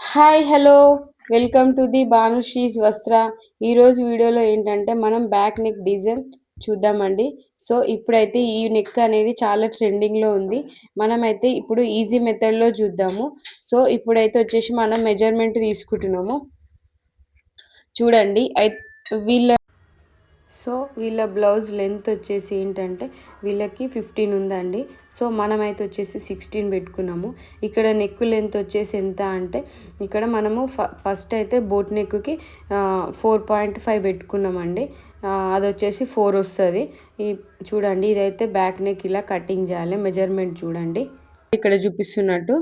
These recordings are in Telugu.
Hi hello welcome to the Bhanusri's Vastra ఈరోజు వీడియోలో ఏంటంటే మనం బ్యాక్ నెక్ డిజైన్ చూద్దామండి. సో ఇప్పుడైతే ఈ నెక్ అనేది చాలా ట్రెండింగ్లో ఉంది. మనమైతే ఇప్పుడు ఈజీ మెథడ్లో చూద్దాము. సో ఇప్పుడైతే వచ్చేసి మనం మెజర్మెంట్ తీసుకుంటున్నాము. చూడండి ఐ వీళ్ళ సో వీళ్ళ బ్లౌజ్ లెంత్ వచ్చేసి ఏంటంటే వీళ్ళకి ఫిఫ్టీన్ ఉందండి. సో మనమైతే వచ్చేసి సిక్స్టీన్ పెట్టుకున్నాము. ఇక్కడ నెక్ లెంత్ వచ్చేసి ఎంత అంటే ఇక్కడ మనము ఫస్ట్ అయితే బోట్ నెక్కి ఫోర్ పాయింట్ ఫైవ్ పెట్టుకున్నామండి. అది వచ్చేసి ఫోర్ వస్తుంది. ఈ చూడండి ఇదైతే బ్యాక్ నెక్ ఇలా కటింగ్ చేయాలి. మెజర్మెంట్ చూడండి. ఇక్కడ చూపిస్తున్నట్టు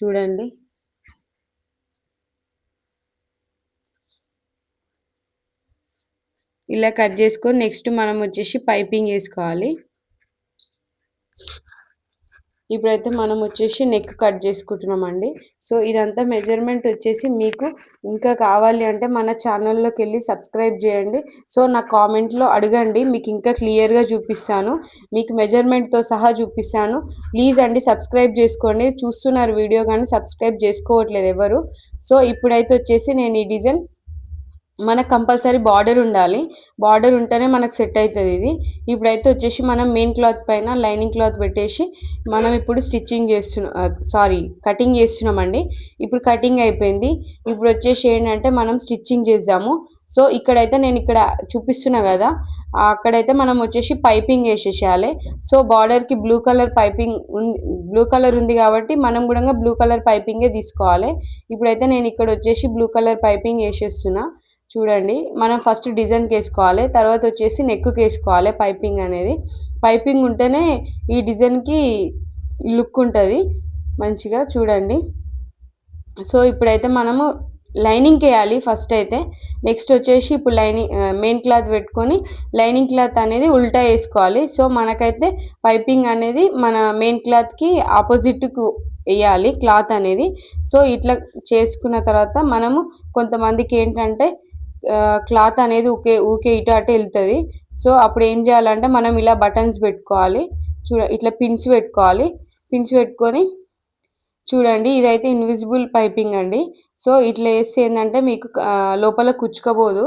చూడండి. ఇలా కట్ చేసుకొని నెక్స్ట్ మనం వచ్చేసి పైపింగ్ వేసుకోవాలి. ఇప్పుడైతే మనం వచ్చేసి నెక్ కట్ చేసుకుంటున్నామండి. సో ఇదంతా మెజర్మెంట్ వచ్చేసి మీకు ఇంకా కావాలి అంటే మన ఛానల్లోకి వెళ్ళి సబ్స్క్రైబ్ చేయండి. సో నా కామెంట్లో అడగండి. మీకు ఇంకా క్లియర్గా చూపిస్తాను. మీకు మెజర్మెంట్తో సహా చూపిస్తాను. ప్లీజ్ అండి సబ్స్క్రైబ్ చేసుకోండి. చూస్తున్నారు వీడియో కానీ సబ్స్క్రైబ్ చేసుకోవట్లేదు ఎవరు. సో ఇప్పుడైతే వచ్చేసి నేను ఈ డిజైన్ మనకు కంపల్సరీ బార్డర్ ఉండాలి. బార్డర్ ఉంటేనే మనకు సెట్ అవుతుంది ఇది. ఇప్పుడైతే వచ్చేసి మనం మెయిన్ క్లాత్ పైన లైనింగ్ క్లాత్ పెట్టేసి మనం ఇప్పుడు స్టిచ్చింగ్ చేస్తున్నాం సారీ కటింగ్ చేస్తున్నామండి. ఇప్పుడు కటింగ్ అయిపోయింది. ఇప్పుడు వచ్చేసి ఏంటంటే మనం స్టిచ్చింగ్ చేద్దాము. సో ఇక్కడైతే నేను ఇక్కడ చూపిస్తున్నా కదా అక్కడైతే మనం వచ్చేసి పైపింగ్ వేసేసేయాలి. సో బార్డర్కి బ్లూ కలర్ పైపింగ్ ఉంది బ్లూ కలర్ ఉంది కాబట్టి మనం కూడా బ్లూ కలర్ పైపింగే తీసుకోవాలి. ఇప్పుడైతే నేను ఇక్కడ వచ్చేసి బ్లూ కలర్ పైపింగ్ వేసేస్తున్నా. చూడండి మనం ఫస్ట్ డిజైన్కి వేసుకోవాలి తర్వాత వచ్చేసి నెక్కి వేసుకోవాలి పైపింగ్ అనేది. పైపింగ్ ఉంటేనే ఈ డిజైన్కి లుక్ ఉంటుంది. మంచిగా చూడండి. సో ఇప్పుడైతే మనము లైనింగ్ వేయాలి ఫస్ట్ అయితే. నెక్స్ట్ వచ్చేసి ఇప్పుడు లైనింగ్ మెయిన్ క్లాత్ పెట్టుకొని లైనింగ్ క్లాత్ అనేది ఉల్టా వేసుకోవాలి. సో మనకైతే పైపింగ్ అనేది మన మెయిన్ క్లాత్కి ఆపోజిట్కు వేయాలి క్లాత్ అనేది. సో ఇట్లా చేసుకున్న తర్వాత మనము కొంతమందికి ఏంటంటే క్లాత్ అనేది ఊకే ఊకే ఇటు అటు వెళ్తుంది. సో అప్పుడు ఏం చేయాలంటే మనం ఇలా బటన్స్ పెట్టుకోవాలి. చూడ ఇట్లా పిన్స్ పెట్టుకోవాలి. పిన్స్ పెట్టుకొని చూడండి ఇదైతే ఇన్విజిబుల్ పైపింగ్ అండి. సో ఇట్లా వేస్తే ఏంటంటే మీకు లోపల కుచ్చుకోబోదు.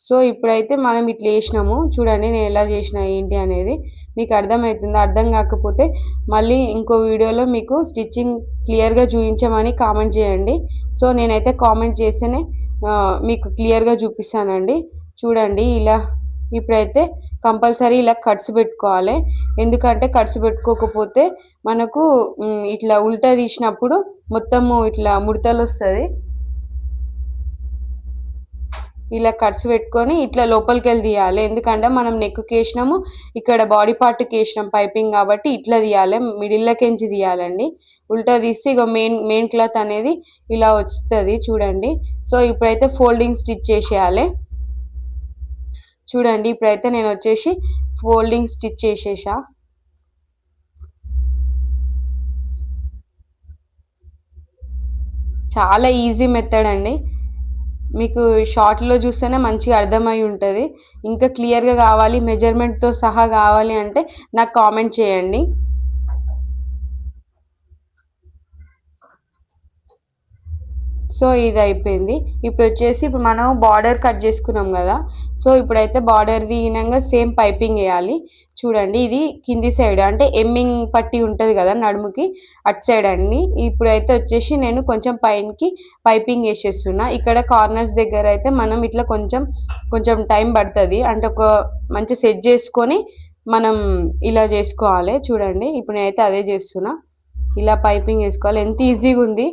సో ఇప్పుడైతే మనం ఇట్లా వేసినాము. చూడండి నేను ఎలా చేసిన ఏంటి అనేది మీకు అర్థమవుతుంది. అర్థం కాకపోతే మళ్ళీ ఇంకో వీడియోలో మీకు స్టిచ్చింగ్ క్లియర్గా చూపించమని కామెంట్ చేయండి. సో నేనైతే కామెంట్ చేస్తేనే మీకు క్లియర్గా చూపిస్తానండి. చూడండి ఇలా ఇప్పుడైతే కంపల్సరీ ఇలా కట్స్ పెట్టుకోవాలి. ఎందుకంటే కట్స్ పెట్టుకోకపోతే మనకు ఇట్లా ఉల్టా తీసినప్పుడు మొత్తము ఇట్లా ముడతలు వస్తుంది. ఇలా కట్స్ పెట్టుకొని ఇట్లా లోపలికి వెళ్ళి తీయాలి. ఎందుకంటే మనం నెక్కి వేసినాము ఇక్కడ బాడీ పార్ట్కి వేసినాం పైపింగ్ కాబట్టి ఇట్లా తీయాలి. మిడిల్లోకించి తీయాలండి. ఉల్టా తీస్తే ఇక మెయిన్ మెయిన్ క్లాత్ అనేది ఇలా వస్తుంది చూడండి. సో ఇప్పుడైతే ఫోల్డింగ్ స్టిచ్ చేసేయాలి. చూడండి ఇప్పుడైతే నేను వచ్చేసి ఫోల్డింగ్ స్టిచ్ చేసేసా. చాలా ఈజీ మెథడ్ అండి. మీకు షార్ట్లో చూస్తేనే మంచిగా అర్థమై ఉంటుంది. ఇంకా క్లియర్గా కావాలి మెజర్మెంట్తో సహా కావాలి అంటే నాకు కామెంట్ చేయండి. సో ఇది అయిపోయింది ఇప్పుడు వచ్చేసి ఇప్పుడు మనం బార్డర్ కట్ చేసుకున్నాం కదా. సో ఇప్పుడైతే బార్డర్ దిగినాక సేమ్ పైపింగ్ వేయాలి. చూడండి ఇది కింది సైడ్ అంటే ఎమ్మింగ్ పట్టి ఉంటుంది కదా నడుముకి అటు సైడ్ అండి ఇప్పుడైతే వచ్చేసి నేను కొంచెం పైనకి పైపింగ్ వేసేస్తున్నా. ఇక్కడ కార్నర్స్ దగ్గర అయితే మనం ఇట్లా కొంచెం కొంచెం టైం పడుతుంది. అంటే ఒక మంచి సెట్ చేసుకొని మనం ఇలా చేసుకోవాలి. చూడండి ఇప్పుడు నేనైతే అదే చేస్తున్నా. ఇలా పైపింగ్ వేసుకోవాలి. ఎంత ఈజీగా ఉంది.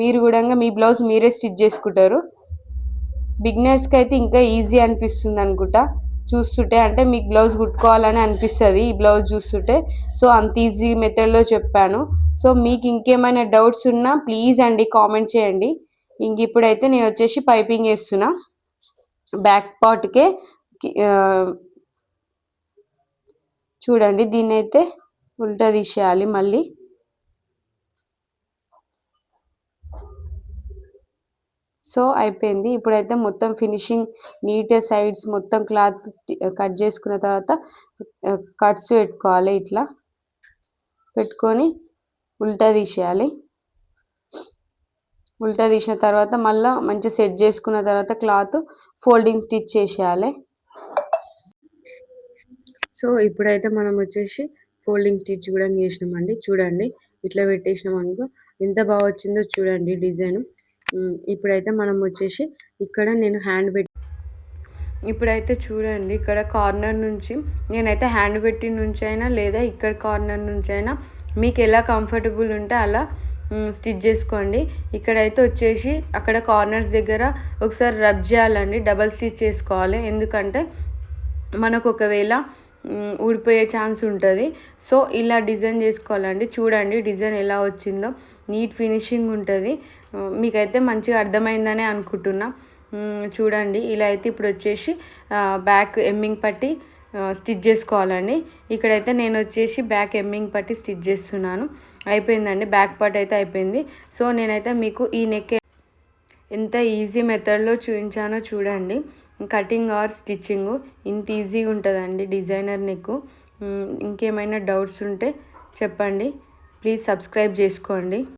మీరు కూడా మీ బ్లౌజ్ మీరే స్టిచ్ చేసుకుంటారు. బిగినర్స్కి అయితే ఇంకా ఈజీ అనిపిస్తుంది అనుకుంటా. చూస్తుంటే అంటే మీకు బ్లౌజ్ కుట్టుకోవాలని అనిపిస్తుంది ఈ బ్లౌజ్ చూస్తుంటే. సో అంత ఈజీ మెథడ్లో చెప్పాను. సో మీకు ఇంకేమైనా డౌట్స్ ఉన్నా ప్లీజ్ అండి కామెంట్ చేయండి. ఇంక ఇప్పుడైతే నేను వచ్చేసి పైపింగ్ వేస్తున్నా బ్యాక్ పార్ట్కే చూడండి దీన్ని అయితే ఉల్టా తీసేయాలి మళ్ళీ. సో అయిపోయింది. ఇప్పుడైతే మొత్తం ఫినిషింగ్ నీట్ సైడ్స్ మొత్తం క్లాత్ కట్ చేసుకున్న తర్వాత కట్స్ పెట్టుకోవాలి ఇట్లా. పెట్టుకొని ఉల్టా తీసేయాలి. ఉల్టా తీసిన తర్వాత మళ్ళీ మంచిగా సెట్ చేసుకున్న తర్వాత క్లాత్ ఫోల్డింగ్ స్టిచ్ చేసేయాలి. సో ఇప్పుడైతే మనం వచ్చేసి ఫోల్డింగ్ స్టిచ్ కూడా చేసినామండి. చూడండి ఇట్లా పెట్టేసినాం అనుకో ఎంత బాగా వచ్చిందో చూడండి డిజైన్. ఇప్పుడైతే మనం వచ్చేసి ఇక్కడ నేను హ్యాండ్ పెట్టి ఇప్పుడైతే చూడండి ఇక్కడ కార్నర్ నుంచి నేనైతే హ్యాండ్ పెట్టి నుంచి అయినా లేదా ఇక్కడ కార్నర్ నుంచి అయినా మీకు ఎలా కంఫర్టబుల్ ఉంటే అలా స్టిచ్ చేసుకోండి. ఇక్కడైతే వచ్చేసి అక్కడ కార్నర్స్ దగ్గర ఒకసారి రబ్ చేయాలండి డబల్ స్టిచ్ చేసుకోవాలి. ఎందుకంటే మనకు ఒకవేళ ఊడిపోయే ఛాన్స్ ఉంటుంది. సో ఇలా డిజైన్ చేసుకోవాలండి. చూడండి డిజైన్ ఎలా వచ్చిందో. నీట్ ఫినిషింగ్ ఉంటుంది. మీకైతే మంచిగా అర్థమైందని అనుకుంటున్నా. చూడండి ఇలా అయితే ఇప్పుడు వచ్చేసి బ్యాక్ ఎమ్మింగ్ పట్టి స్టిచ్ చేసుకోవాలండి. ఇక్కడైతే నేను వచ్చేసి బ్యాక్ ఎమ్మింగ్ పట్టి స్టిచ్ చేస్తున్నాను. అయిపోయిందండి బ్యాక్ పార్ట్ అయితే అయిపోయింది. సో నేనైతే మీకు ఈ నెక్ ఎంత ఈజీ మెథడ్లో చూపించానో చూడండి. Cutting or stitching. ఇంత ఈజీగా ఉంటుందండి డిజైనర్ నెక్. ఇంకేమైనా డౌట్స్ ఉంటే చెప్పండి. ప్లీజ్ సబ్స్క్రైబ్ చేసుకోండి.